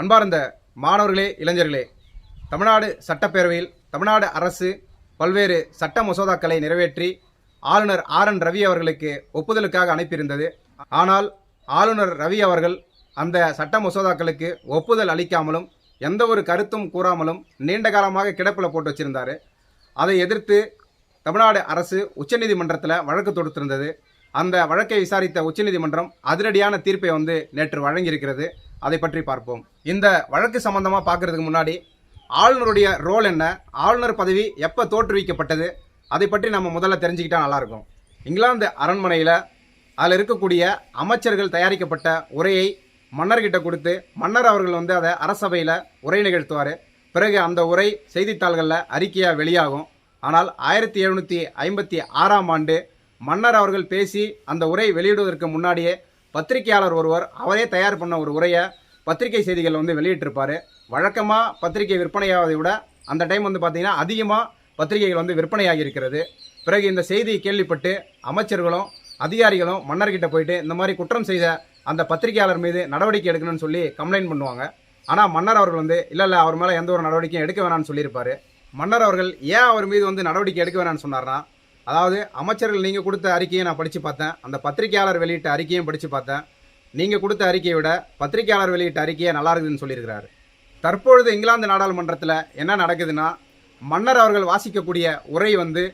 அன்பார்ந்த மாணவர்களே இளைஞர்களே தமிழ்நாடு சட்டப்பேரவையில் தமிழ்நாடு அரசு பல்வேறு சட்ட மசோதாக்களை நிறைவேற்றி ஆளுநர் ஆர் என் ரவி அவர்களுக்கு ஒப்புதலுக்காக அனுப்பியிருந்தது. ஆனால் ஆளுநர் ரவி அவர்கள் அந்த சட்ட மசோதாக்களுக்கு ஒப்புதல் அளிக்காமலும் எந்த ஒரு கருத்தும் கூறாமலும் நீண்ட காலமாக கிடப்பில் போட்டு வச்சிருந்தார். அதை எதிர்த்து தமிழ்நாடு அரசு உச்சநீதிமன்றத்தில் வழக்கு தொடுத்திருந்தது. அந்த வழக்கை விசாரித்த உச்சநீதிமன்றம் அதிரடியான தீர்ப்பை வந்து நேற்று வழங்கியிருக்கிறது. அதை பற்றி பார்ப்போம். இந்த வழக்கு சம்பந்தமாக பார்க்கறதுக்கு முன்னாடி ஆளுநருடைய ரோல் என்ன ஆளுநர் பதவி எப்போ தோற்றுவிக்கப்பட்டது அதை பற்றி நம்ம முதல்ல தெரிஞ்சுக்கிட்டா நல்லாயிருக்கும். இங்கிலாந்து அரண்மனையில் அதில் இருக்கக்கூடிய அமைச்சர்கள் தயாரிக்கப்பட்ட உரையை மன்னர்கிட்ட கொடுத்து மன்னர் அவர்கள் வந்து அதை அரசபையில் உரை நிகழ்த்துவார். பிறகு அந்த உரை செய்தித்தாள்களில் அறிக்கையாக வெளியாகும். ஆனால் ஆயிரத்தி எழுநூற்றி ஐம்பத்தி ஆறாம் ஆண்டு மன்னர் அவர்கள் பேசி அந்த உரை வெளியிடுவதற்கு முன்னாடியே பத்திரிகையாளர் ஒருவர் அவரே தயார் பண்ண ஒரு உரையை பத்திரிகை செய்திகள் வந்து வெளியிட்டிருப்பார். வழக்கமாக பத்திரிகை விற்பனையாவதை விட அந்த டைம் வந்து பார்த்திங்கன்னா அதிகமாக பத்திரிகைகள் வந்து விற்பனையாகி இருக்கிறது பிறகு இந்த செய்தியை கேள்விப்பட்டு அமைச்சர்களும் அதிகாரிகளும் மன்னர்கிட்ட போயிட்டு இந்த மாதிரி குற்றம் செய்த அந்த பத்திரிகையாளர் மீது நடவடிக்கை எடுக்கணும்னு சொல்லி கம்ப்ளைண்ட் பண்ணுவாங்க. ஆனால் மன்னர் அவர்கள் வந்து இல்லை இல்லை அவர் மேலே எந்த ஒரு நடவடிக்கையும் எடுக்க வேணாம்னு சொல்லியிருப்பார். மன்னர் அவர்கள் ஏன் அவர் மீது வந்து நடவடிக்கை எடுக்க வேணாம்னு சொன்னார்னா அதாவது அமைச்சர்கள் நீங்கள் கொடுத்த அறிக்கையை நான் படித்து பார்த்தேன் அந்த பத்திரிகையாளர் வெளியிட்ட அறிக்கையும் படித்து பார்த்தேன் நீங்கள் கொடுத்த அறிக்கையை விட பத்திரிகையாளர் வெளியிட்ட அறிக்கையை நல்லா இருக்குதுன்னு சொல்லியிருக்கிறாரு. தற்பொழுது இங்கிலாந்து நாடாளுமன்றத்தில் என்ன நடக்குதுன்னா மன்னர் அவர்கள் வாசிக்கக்கூடிய உரை வந்து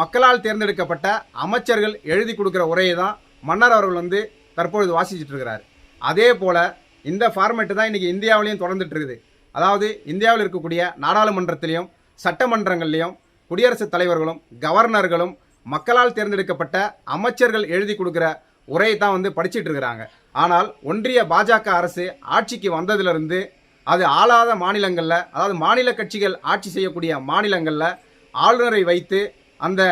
மக்களால் தேர்ந்தெடுக்கப்பட்ட அமைச்சர்கள் எழுதி கொடுக்குற உரையை தான் மன்னர் அவர்கள் வந்து தற்பொழுது வாசிச்சுட்டு இருக்கிறார். அதே போல் இந்த ஃபார்மேட்டு தான் இன்றைக்கி இந்தியாவிலையும் தொடர்ந்துட்டு இருக்குது. அதாவது இந்தியாவில் இருக்கக்கூடிய நாடாளுமன்றத்திலையும் சட்டமன்றங்கள்லையும் குடியரசுத் தலைவர்களும் கவர்னர்களும் மக்களால் தேர்ந்தெடுக்கப்பட்ட அமைச்சர்கள் எழுதி கொடுக்குற உரையை தான் வந்து படிச்சுட்டு இருக்கிறாங்க. ஆனால் ஒன்றிய பாஜக அரசு ஆட்சிக்கு வந்ததிலிருந்து அது ஆளாத மாநிலங்களில் அதாவது மாநில கட்சிகள் ஆட்சி செய்யக்கூடிய மாநிலங்களில் ஆளுநரை வைத்து அந்த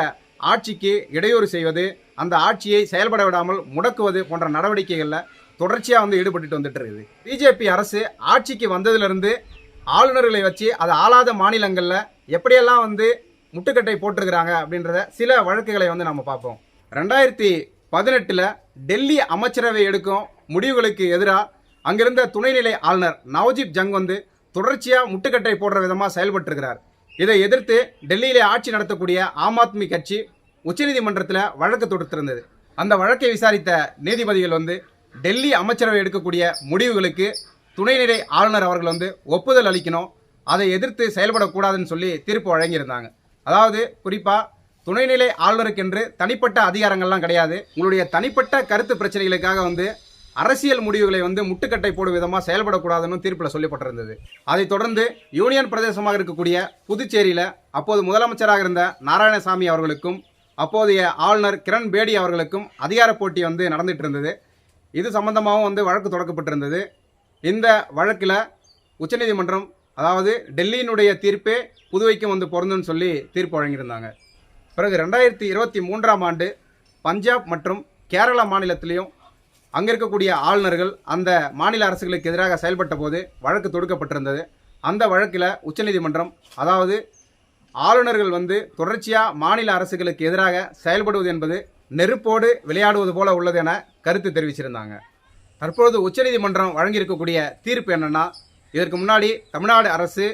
ஆட்சிக்கு இடையூறு செய்வது அந்த ஆட்சியை செயல்பட விடாமல் முடக்குவது போன்ற நடவடிக்கைகளில் தொடர்ச்சியாக வந்து ஈடுபட்டுட்டு வந்துட்டு இருக்குது. பிஜேபி அரசு ஆட்சிக்கு வந்ததிலிருந்து ஆளுநர்களை வச்சு அது ஆளாத மாநிலங்களில் எப்படியெல்லாம் வந்து முட்டுக்கட்டை போட்டிருக்கிறாங்க அப்படின்றத சில வழக்குகளை வந்து நம்ம பார்ப்போம். ரெண்டாயிரத்தி பதினெட்டில் டெல்லி அமைச்சரவை எடுக்கும் முடிவுகளுக்கு எதிராக அங்கிருந்த துணைநிலை ஆளுநர் நவஜீப் ஜங் வந்து தொடர்ச்சியாக முட்டுக்கட்டை போடுற விதமாக செயல்பட்டிருக்கிறார். இதை எதிர்த்து டெல்லியிலே ஆட்சி நடத்தக்கூடிய ஆம் ஆத்மி கட்சி உச்சநீதிமன்றத்தில் வழக்கு தொடுத்திருந்தது. அந்த வழக்கை விசாரித்த நீதிபதிகள் வந்து டெல்லி அமைச்சரவை எடுக்கக்கூடிய முடிவுகளுக்கு துணைநிலை ஆளுநர் அவர்கள் வந்து ஒப்புதல் அளிக்கணும். அதை எதிர்த்து செயல்படக்கூடாதுன்னு சொல்லி தீர்ப்பு வழங்கியிருந்தாங்க. அதாவது குறிப்பாக துணைநிலை ஆளுநருக்கென்று தனிப்பட்ட அதிகாரங்கள்லாம் கிடையாது. உங்களுடைய தனிப்பட்ட கருத்து பிரச்சனைகளுக்காக வந்து அரசியல் முடிவுகளை வந்து முட்டுக்கட்டை போடும் விதமாக செயல்படக்கூடாதுன்னு தீர்ப்பில் சொல்லப்பட்டிருந்தது. அதைத் தொடர்ந்து யூனியன் பிரதேசமாக இருக்கக்கூடிய புதுச்சேரியில் அப்போது முதலமைச்சராக இருந்த நாராயணசாமி அவர்களுக்கும் அப்போதைய ஆளுநர் கிரண் பேடி அவர்களுக்கும் அதிகார போட்டி வந்து நடந்துட்டு இருந்தது இது சம்பந்தமாகவும் வந்து வழக்கு தொடக்கப்பட்டிருந்தது. இந்த வழக்கில் உச்சநீதிமன்றம் அதாவது டெல்லியினுடைய தீர்ப்பே புதுவைக்கும் வந்து பொருந்துன்னு சொல்லி தீர்ப்பு வழங்கியிருந்தாங்க. பிறகு ரெண்டாயிரத்தி இருபத்தி மூன்றாம் ஆண்டு பஞ்சாப் மற்றும் கேரளா மாநிலத்திலையும் அங்கே இருக்கக்கூடிய ஆளுநர்கள் அந்த மாநில அரசுகளுக்கு எதிராக செயல்பட்ட போது வழக்கு தொடுக்கப்பட்டிருந்தது. அந்த வழக்கில் உச்சநீதிமன்றம் அதாவது ஆளுநர்கள் வந்து தொடர்ச்சியாக மாநில அரசுகளுக்கு எதிராக செயல்படுவது என்பது நெருப்போடு விளையாடுவது போல உள்ளது என கருத்து தெரிவிச்சிருந்தாங்க. தற்பொழுது உச்சநீதிமன்றம் வழங்கியிருக்கக்கூடிய தீர்ப்பு என்னென்னா இதற்கு முன்னாடி தமிழ்நாடு அரசு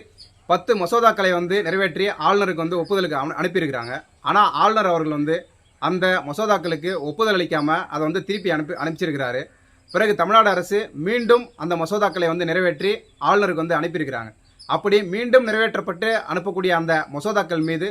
பத்து மசோதாக்களை வந்து நிறைவேற்றி ஆளுநருக்கு வந்து ஒப்புதலுக்கு அனுப்பியிருக்கிறாங்க. ஆனால் ஆளுநர் அவர்கள் வந்து அந்த மசோதாக்களுக்கு ஒப்புதல் அளிக்காமல் அதை வந்து திருப்பி அனுப்பி அனுப்பிச்சிருக்கிறாரு. பிறகு தமிழ்நாடு அரசு மீண்டும் அந்த மசோதாக்களை வந்து நிறைவேற்றி ஆளுநருக்கு வந்து அனுப்பியிருக்கிறாங்க. அப்படி மீண்டும் நிறைவேற்றப்பட்டு அனுப்பக்கூடிய அந்த மசோதாக்கள் மீது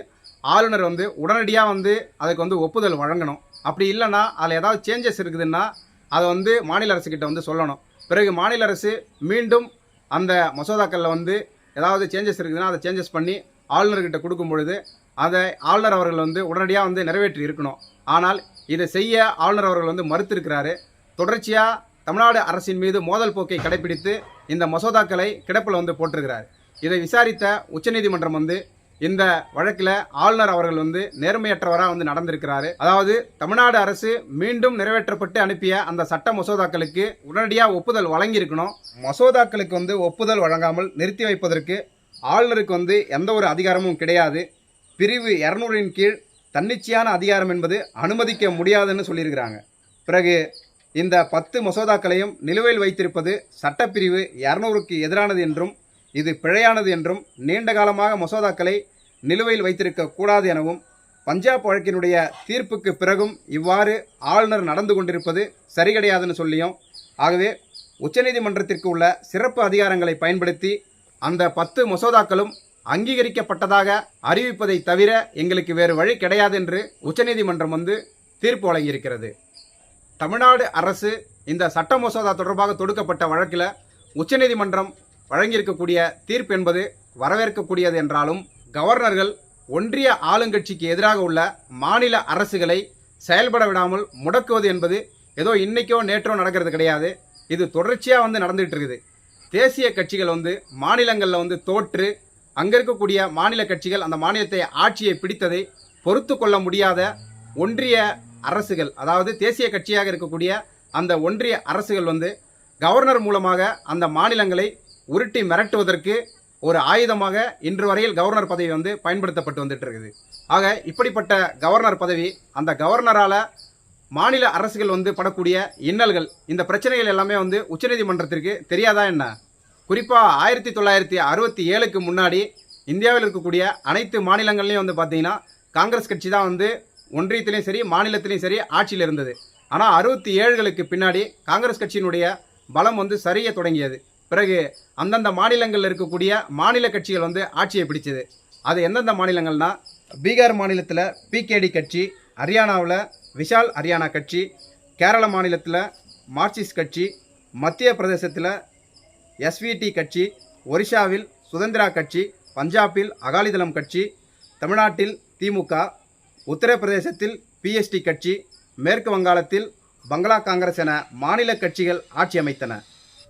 ஆளுநர் வந்து உடனடியாக வந்து அதுக்கு வந்து ஒப்புதல் வழங்கணும். அப்படி இல்லைன்னா அதில் ஏதாவது சேஞ்சஸ் இருக்குதுன்னா அதை வந்து மாநில அரசுக்கிட்ட வந்து சொல்லணும். பிறகு மாநில அரசு மீண்டும் அந்த மசோதாக்களில் வந்து ஏதாவது சேஞ்சஸ் இருக்குதுன்னா அதை சேஞ்சஸ் பண்ணி ஆளுநர்கிட்ட கொடுக்கும் பொழுது அதை ஆளுநர் அவர்கள் வந்து உடனடியாக வந்து நிறைவேற்றி இருக்கணும். ஆனால் இதை செய்ய ஆளுநர் அவர்கள் வந்து மறுத்திருக்கிறாரு. தொடர்ச்சியாக தமிழ்நாடு அரசின் மீது மோதல் போக்கை கடைபிடித்து இந்த மசோதாக்களை கிடப்பில் வந்து போட்டிருக்கிறார். இதை விசாரித்த உச்சநீதிமன்றம் வந்து இந்த வழக்கில் ஆளுநர் அவர்கள் வந்து நேர்மையற்றவராக வந்து நடந்திருக்கிறாரு. அதாவது தமிழ்நாடு அரசு மீண்டும் நிறைவேற்றப்பட்டு அனுப்பிய அந்த சட்ட மசோதாக்களுக்கு உடனடியாக ஒப்புதல் வழங்கியிருக்கணும். மசோதாக்களுக்கு வந்து ஒப்புதல் வழங்காமல் நிறுத்தி வைப்பதற்கு ஆளுநருக்கு வந்து எந்த ஒரு அதிகாரமும் கிடையாது. பிரிவு இரநூறின் கீழ் தன்னிச்சையான அதிகாரம் என்பது அனுமதிக்க முடியாதுன்னு சொல்லியிருக்கிறாங்க. பிறகு இந்த பத்து மசோதாக்களையும் நிலுவையில் வைத்திருப்பது சட்டப்பிரிவு இரநூறுக்கு எதிரானது என்றும் இது பிழையானது என்றும் நீண்ட காலமாக மசோதாக்களை நிலுவையில் வைத்திருக்க கூடாது எனவும் பஞ்சாப் வழக்கினுடைய தீர்ப்புக்கு பிறகும் இவ்வாறு ஆளுநர் நடந்து கொண்டிருப்பது சரி கிடையாதுன்னு சொல்லியும் ஆகவே உச்சநீதிமன்றத்திற்கு உள்ள சிறப்பு அதிகாரங்களை பயன்படுத்தி அந்த பத்து மசோதாக்களும் அங்கீகரிக்கப்பட்டதாக அறிவிப்பதை தவிர எங்களுக்கு வேறு வழி கிடையாது என்று உச்சநீதிமன்றம் வந்து தீர்ப்பு வழங்கியிருக்கிறது. தமிழ்நாடு அரசு இந்த சட்ட மசோதா தொடர்பாக தொடுக்கப்பட்ட வழக்கில் உச்சநீதிமன்றம் வழங்கியிருக்கக்கூடிய தீர்ப்பு என்பது வரவேற்கக்கூடியது என்றாலும் கவர்னர்கள் ஒன்றிய ஆளுங்கட்சிக்கு எதிராக உள்ள மாநில அரசுகளை செயல்பட விடாமல் முடக்குவது என்பது ஏதோ இன்றைக்கோ நேற்றோ நடக்கிறது கிடையாது. இது தொடர்ச்சியாக வந்து நடந்துகிட்டு இருக்குது. தேசிய கட்சிகள் வந்து மாநிலங்களில் வந்து தோற்று அங்கே இருக்கக்கூடிய மாநில கட்சிகள் அந்த மாநிலத்தை ஆட்சியை பிடித்ததை பொறுத்து கொள்ள முடியாத ஒன்றிய அரசுகள் அதாவது தேசிய கட்சியாக இருக்கக்கூடிய அந்த ஒன்றிய அரசுகள் வந்து கவர்னர் மூலமாக அந்த மாநிலங்களை உருட்டி மிரட்டுவதற்கு ஒரு ஆயுதமாக இன்று வரையில் கவர்னர் பதவி வந்து பயன்படுத்தப்பட்டு வந்துட்டு இருக்குது. ஆக இப்படிப்பட்ட கவர்னர் பதவி அந்த கவர்னரால் மாநில அரசுகள் வந்து படக்கூடிய இன்னல்கள் இந்த பிரச்சனைகள் எல்லாமே வந்து உச்சநீதிமன்றத்திற்கு தெரியாதா என்ன? குறிப்பாக ஆயிரத்தி தொள்ளாயிரத்தி அறுபத்தி ஏழுக்கு முன்னாடி இந்தியாவில் இருக்கக்கூடிய அனைத்து மாநிலங்கள்லையும் வந்து பார்த்தீங்கன்னா காங்கிரஸ் கட்சி தான் வந்து ஒன்றியத்திலையும் சரி மாநிலத்திலையும் சரி ஆட்சியில் இருந்தது. ஆனால் அறுபத்தி ஏழுகளுக்கு பின்னாடி காங்கிரஸ் கட்சியினுடைய பலம் வந்து சரிய தொடங்கியது. பிறகு அந்தந்த மாநிலங்களில் இருக்கக்கூடிய மாநில கட்சிகள் வந்து ஆட்சியை பிடிச்சது. அது எந்தெந்த மாநிலங்கள்னா பீகார் மாநிலத்தில் பிகேடி கட்சி ஹரியானாவில் விஷால் ஹரியானா கட்சி கேரள மாநிலத்தில் மார்க்சிஸ்ட் கட்சி மத்திய பிரதேசத்தில் எஸ்விடி கட்சி ஒரிஷாவில் சுதந்திரா கட்சி பஞ்சாபில் அகாலிதளம் கட்சி தமிழ்நாட்டில் திமுக உத்தரப்பிரதேசத்தில் பிஎஸ்டி கட்சி மேற்கு வங்காளத்தில் பங்களா காங்கிரஸ் என மாநில கட்சிகள் ஆட்சி அமைத்தன.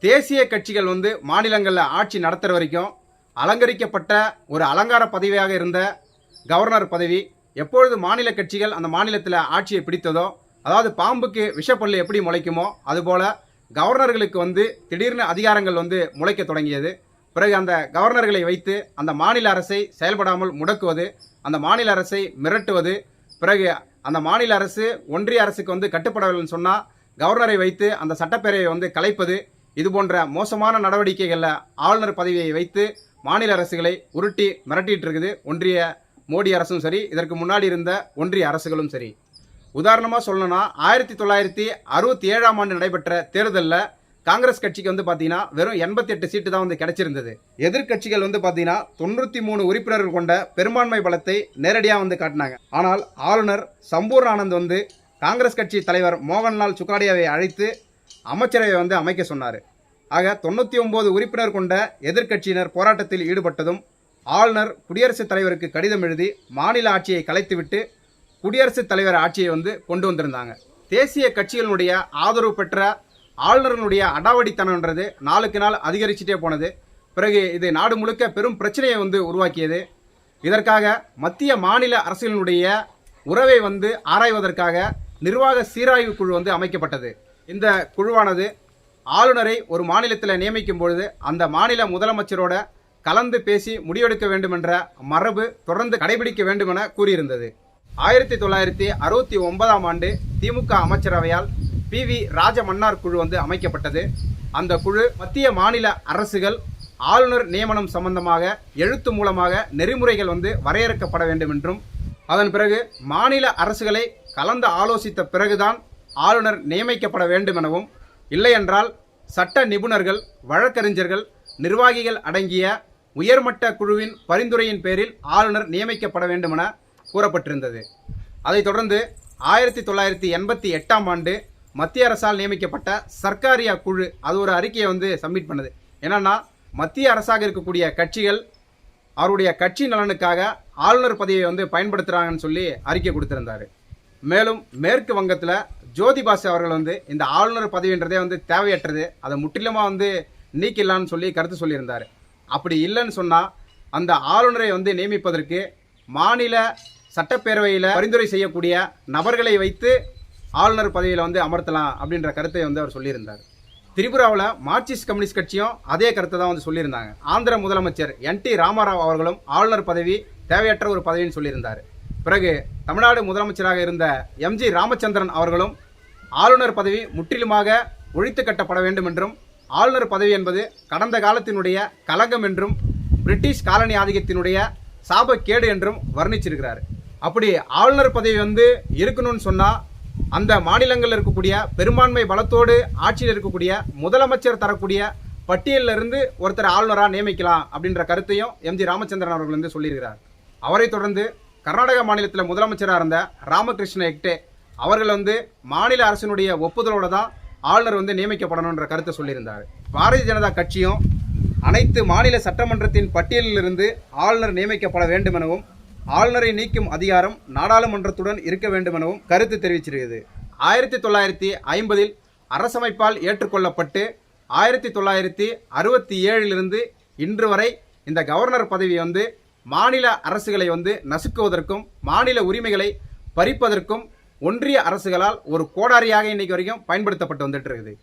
தேசிய கட்சிகள் வந்து மாநிலங்களில் ஆட்சி நடத்துகிற வரைக்கும் அலங்கரிக்கப்பட்ட ஒரு அலங்கார பதவியாக இருந்த கவர்னர் பதவி எப்பொழுது மாநில கட்சிகள் அந்த மாநிலத்தில் ஆட்சியை பிடித்ததோ அதாவது பாம்புக்கு விஷப்பல்லு எப்படி முளைக்குமோ அதுபோல கவர்னர்களுக்கு வந்து திடீர்னு அதிகாரங்கள் வந்து முளைக்க தொடங்கியது. பிறகு அந்த கவர்னர்களை வைத்து அந்த மாநில அரசை செயல்படாமல் முடக்குவது அந்த மாநில அரசை மிரட்டுவது பிறகு அந்த மாநில அரசு ஒன்றிய அரசுக்கு வந்து கட்டுப்படவில்லைன்னு சொன்னால் கவர்னரை வைத்து அந்த சட்டப்பேரவையை வந்து கலைப்பது இது போன்ற மோசமான நடவடிக்கைகளில் ஆளுநர் பதவியை வைத்து மாநில அரசுகளை உருட்டி மிரட்டிட்டு இருக்குது. ஒன்றிய மோடி அரசும் சரி இதற்கு முன்னாடி இருந்த ஒன்றிய அரசுகளும் சரி. உதாரணமாக சொல்லணும்னா ஆயிரத்தி தொள்ளாயிரத்தி அறுபத்தி ஏழாம் ஆண்டு நடைபெற்ற தேர்தலில் காங்கிரஸ் கட்சிக்கு வந்து பார்த்தீங்கன்னா வெறும் எண்பத்தி எட்டு சீட்டு தான் வந்து கிடைச்சிருந்தது. எதிர்க்கட்சிகள் வந்து பார்த்தீங்கன்னா தொண்ணூற்றி மூணு உறுப்பினர்கள் கொண்ட பெரும்பான்மை பலத்தை நேரடியாக வந்து காட்டினாங்க. ஆனால் ஆளுநர் சம்பூர்ண ஆனந்த் வந்து காங்கிரஸ் கட்சி தலைவர் மோகன்லால் சுக்காடியாவை அழைத்து அமைச்சரவை வந்து அமைக்க சொன்னார். ஆக தொண்ணூற்றி ஒம்பது உறுப்பினர் கொண்ட எதிர்க்கட்சியினர் போராட்டத்தில் ஈடுபட்டதும் ஆளுநர் குடியரசுத் தலைவருக்கு கடிதம் எழுதி மாநில ஆட்சியை கலைத்துவிட்டு குடியரசுத் தலைவர் ஆட்சியை வந்து கொண்டு வந்திருந்தாங்க. தேசிய கட்சிகளினுடைய ஆதரவு பெற்ற ஆளுநர்களுடைய அடாவடித்தனம்ன்றது நாளுக்கு நாள் அதிகரிச்சுட்டே போனது. பிறகு இது நாடு முழுக்க பெரும் பிரச்சனையை வந்து உருவாக்கியது. இதற்காக மத்திய மாநில அரசுகளினுடைய உறவை வந்து ஆராய்வதற்காக நிர்வாக சீராய்வு குழு வந்து அமைக்கப்பட்டது. இந்த குழுவானது ஆளுநரை ஒரு மாநிலத்தில் நியமிக்கும் பொழுது அந்த மாநில முதலமைச்சரோட கலந்து பேசி முடிவெடுக்க வேண்டுமென்ற மரபு தொடர்ந்து கடைபிடிக்க வேண்டுமென கூறியிருந்தது. ஆயிரத்தி தொள்ளாயிரத்தி அறுபத்தி ஒன்பதாம் ஆண்டு திமுக அமைச்சரவையால் பி வி ராஜமன்னார் குழு வந்து அமைக்கப்பட்டது. அந்த குழு மத்திய மாநில அரசுகள் ஆளுநர் நியமனம் சம்பந்தமாக எழுத்து மூலமாக நெறிமுறைகள் வந்து வரையறுக்கப்பட வேண்டும் என்றும் அதன் பிறகு மாநில அரசுகளை கலந்து ஆலோசித்த பிறகுதான் ஆளுநர் நியமிக்கப்பட வேண்டும் எனவும் இல்லையென்றால் சட்ட நிபுணர்கள் வழக்கறிஞர்கள் நிர்வாகிகள் அடங்கிய உயர்மட்ட குழுவின் பரிந்துரையின் பேரில் ஆளுநர் நியமிக்கப்பட வேண்டுமென கூறப்பட்டிருந்தது. அதைத் தொடர்ந்து ஆயிரத்தி தொள்ளாயிரத்தி எண்பத்தி எட்டாம் ஆண்டு மத்திய அரசால் நியமிக்கப்பட்ட சர்க்காரியா குழு அது ஒரு அறிக்கையை வந்து சப்மிட் பண்ணுது. என்னென்னா மத்திய அரசாக இருக்கக்கூடிய கட்சிகள் அவருடைய கட்சி நலனுக்காக ஆளுநர் பதவியை வந்து பயன்படுத்துகிறாங்கன்னு சொல்லி அறிக்கை கொடுத்துருந்தார். மேலும் மேற்கு வங்கத்தில் ஜோதிபாசு அவர்கள் வந்து இந்த ஆளுநர் பதவின்றதே வந்து தேவையற்றது. அதை முற்றிலுமாக வந்து நீக்கிடலான்னு சொல்லி கருத்து சொல்லியிருந்தார். அப்படி இல்லைன்னு சொன்னால் அந்த ஆளுநரை வந்து நியமிப்பதற்கு மாநில சட்டப்பேரவையில் பரிந்துரை செய்யக்கூடிய நபர்களை வைத்து ஆளுநர் பதவியில் வந்து அமர்த்தலாம் அப்படின்ற கருத்தை வந்து அவர் சொல்லியிருந்தார். திரிபுராவில் மார்க்சிஸ்ட் கம்யூனிஸ்ட் கட்சியும் அதே கருத்தை தான் வந்து சொல்லியிருந்தாங்க. ஆந்திர முதலமைச்சர் என் டி ராமாராவ் அவர்களும் ஆளுநர் பதவி தேவையற்ற ஒரு பதவின்னு சொல்லியிருந்தார். பிறகு தமிழ்நாடு முதலமைச்சராக இருந்த எம்ஜி ராமச்சந்திரன் அவர்களும் ஆளுநர் பதவி முற்றிலுமாக ஒழித்து கட்டப்பட வேண்டும் என்றும் ஆளுநர் பதவி என்பது கடந்த காலத்தினுடைய கலகம் என்றும் பிரிட்டிஷ் காலனி ஆதிக்கத்தினுடைய சாபக்கேடு என்றும் வர்ணிச்சிருக்கிறார். அப்படி ஆளுநர் பதவி வந்து இருக்கணும்னு சொன்னால் அந்த மாநிலங்களில் இருக்கக்கூடிய பெரும்பான்மை பலத்தோடு ஆட்சியில் இருக்கக்கூடிய முதலமைச்சர் தரக்கூடிய பட்டியலில் இருந்து ஒருத்தர் ஆளுநராக நியமிக்கலாம் அப்படின்ற கருத்தையும் எம்ஜி ராமச்சந்திரன் அவர்கள் வந்து சொல்லியிருக்கிறார். அவரை தொடர்ந்து கர்நாடக மாநிலத்தில் முதலமைச்சராக இருந்த ராமகிருஷ்ண ஹெக்டே அவர்கள் வந்து மாநில அரசினுடைய ஒப்புதலோட தான் ஆளுநர் வந்து நியமிக்கப்படணுன்ற கருத்தை சொல்லியிருந்தார். பாரதிய ஜனதா கட்சியும் அனைத்து மாநில சட்டமன்றத்தின் பட்டியலிலிருந்து ஆளுநர் நியமிக்கப்பட வேண்டும் எனவும் ஆளுநரை நீக்கும் அதிகாரம் நாடாளுமன்றத்துடன் இருக்க வேண்டுமெனவும் கருத்து தெரிவிச்சிருக்கிறது. ஆயிரத்தி தொள்ளாயிரத்தி ஐம்பதில் அரசமைப்பால் ஏற்றுக்கொள்ளப்பட்டு ஆயிரத்தி தொள்ளாயிரத்தி அறுபத்தி ஏழிலிருந்து இன்று வரை இந்த கவர்னர் பதவி வந்து மாநில அரசுகளை வந்து நசுக்குவதற்கும் மாநில உரிமைகளை பறிப்பதற்கும் ஒன்றிய அரசுகளால் ஒரு கோடாரியாக இன்னைக்கு வரைக்கும் பயன்படுத்தப்பட்டு வந்துட்டு இருக்குது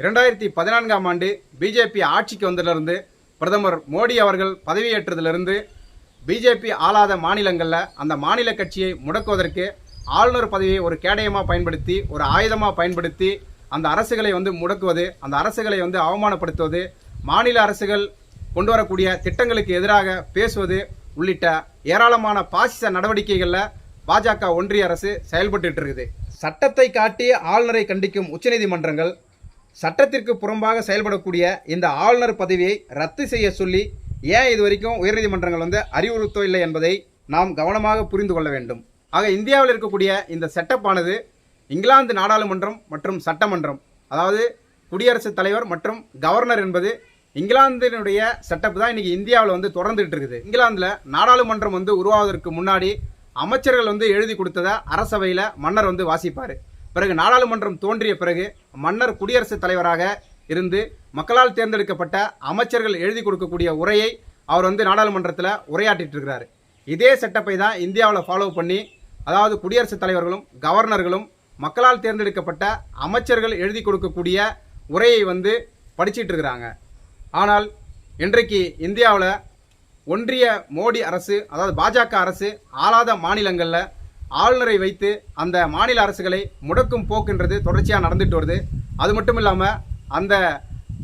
இரண்டாயிரத்தி பதினான்காம் ஆண்டு பிஜேபி ஆட்சிக்கு வந்ததிலிருந்து பிரதமர் மோடி அவர்கள் பதவியேற்றதிலிருந்து பிஜேபி ஆளாத மாநிலங்களில் அந்த மாநில கட்சியை முடக்குவதற்கு ஆளுநர் பதவியை ஒரு கேடயமாக பயன்படுத்தி ஒரு ஆயுதமாக பயன்படுத்தி அந்த அரசுகளை வந்து முடக்குவது அந்த அரசுகளை வந்து அவமானப்படுத்துவது மாநில அரசுகள் கொண்டு வரக்கூடிய திட்டங்களுக்கு எதிராக பேசுவது உள்ளிட்ட ஏராளமான பாசிச நடவடிக்கைகளில் பாஜக ஒன்றிய அரசு செயல்பட்டு இருக்குது. சட்டத்தை காட்டி ஆளுநரை கண்டிக்கும் உச்சநீதிமன்றங்கள் சட்டத்திற்கு புறம்பாக செயல்படக்கூடிய இந்த ஆளுநர் பதவியை ரத்து செய்ய சொல்லி ஏன் இது வரைக்கும் உயர்நீதிமன்றங்கள் வந்து அறிவுறுத்தவில்லை என்பதை நாம் கவனமாக புரிந்து கொள்ள வேண்டும். ஆக இந்தியாவில் இருக்கக்கூடிய இந்த செட்டப்பானது இங்கிலாந்து நாடாளுமன்றம் மற்றும் சட்டமன்றம் அதாவது குடியரசுத் தலைவர் மற்றும் கவர்னர் என்பது இங்கிலாந்தினுடைய செட்டப் தான் இன்னைக்கு இந்தியாவில் வந்து தொடர்ந்துகிட்டு இருக்குது. இங்கிலாந்தில் நாடாளுமன்றம் வந்து உருவாவதற்கு முன்னாடி அமைச்சர்கள் வந்து எழுதி கொடுத்ததை அரசவையில் மன்னர் வந்து வாசிப்பார். பிறகு நாடாளுமன்றம் தோன்றிய பிறகு மன்னர் குடியரசுத் தலைவராக இருந்து மக்களால் தேர்ந்தெடுக்கப்பட்ட அமைச்சர்கள் எழுதி கொடுக்கக்கூடிய உரையை அவர் வந்து நாடாளுமன்றத்தில் உரையாற்றிட்டு இருக்கிறார் இதே செட்டப்பை தான் இந்தியாவில் ஃபாலோ பண்ணி அதாவது குடியரசுத் தலைவர்களும் கவர்னர்களும் மக்களால் தேர்ந்தெடுக்கப்பட்ட அமைச்சர்கள் எழுதி கொடுக்கக்கூடிய உரையை வந்து படிச்சிட்டு இருக்கிறாங்க ஆனால் இன்றைக்கு இந்தியாவில் ஒன்றிய மோடி அரசு அதாவது பாஜக அரசு ஆளாத மாநிலங்களில் ஆளுநரை வைத்து அந்த மாநில அரசுகளை முடக்கும் போக்குன்றது தொடர்ச்சியாக நடந்துட்டு வருது. அது மட்டும் இல்லாமல் அந்த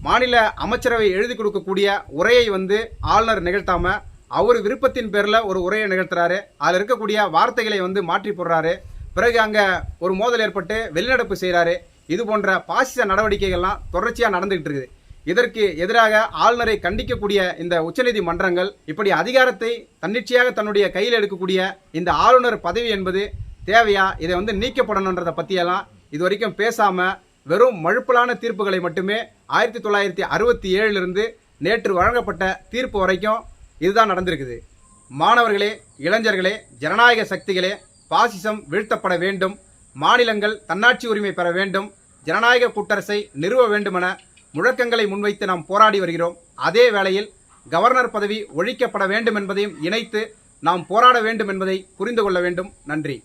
மாநில அமைச்சரவை எழுதி கொடுக்கக்கூடிய உரையை வந்து ஆளுநர் நிகழ்த்தாமல் அவர் விருப்பத்தின் பேரில் ஒரு உரையை நிகழ்த்துறாரு. அதில் இருக்கக்கூடிய வார்த்தைகளை வந்து மாற்றி போடுறாரு. பிறகு அங்கே ஒரு மோதல் ஏற்பட்டு வெளிநடப்பு செய்கிறாரு இது போன்ற பாசிச நடவடிக்கைகள்லாம் தொடர்ச்சியாக நடந்துகிட்டு இருக்குது. இதற்கு எதிராக ஆளுநரை கண்டிக்கக்கூடிய இந்த உச்சநீதிமன்றங்கள் இப்படி அதிகாரத்தை தன்னிச்சையாக தன்னுடைய கையில் எடுக்கக்கூடிய இந்த ஆளுநர் பதவி என்பது தேவையா? இதை வந்து நீக்கப்படணுன்றதை பற்றியெல்லாம் இது வரைக்கும் பேசாமல் வெறும் மழுப்பலான தீர்ப்புகளை மட்டுமே ஆயிரத்தி தொள்ளாயிரத்தி அறுபத்தி ஏழிலிருந்து நேற்று வழங்கப்பட்ட தீர்ப்பு வரைக்கும் இதுதான் நடந்திருக்குது. மாணவர்களே இளைஞர்களே ஜனநாயக சக்திகளே பாசிசம் வீழ்த்தப்பட வேண்டும். மாநிலங்கள் தன்னாட்சி உரிமை பெற வேண்டும். ஜனநாயக கூட்டரசை நிறுவ வேண்டுமென முழக்கங்களை முன்வைத்து நாம் போராடி வருகிறோம். அதே வேளையில் கவர்னர் பதவி ஒழிக்கப்பட வேண்டும் என்பதையும் இணைத்து நாம் போராட வேண்டும் என்பதை புரிந்து கொள்ள வேண்டும். நன்றி.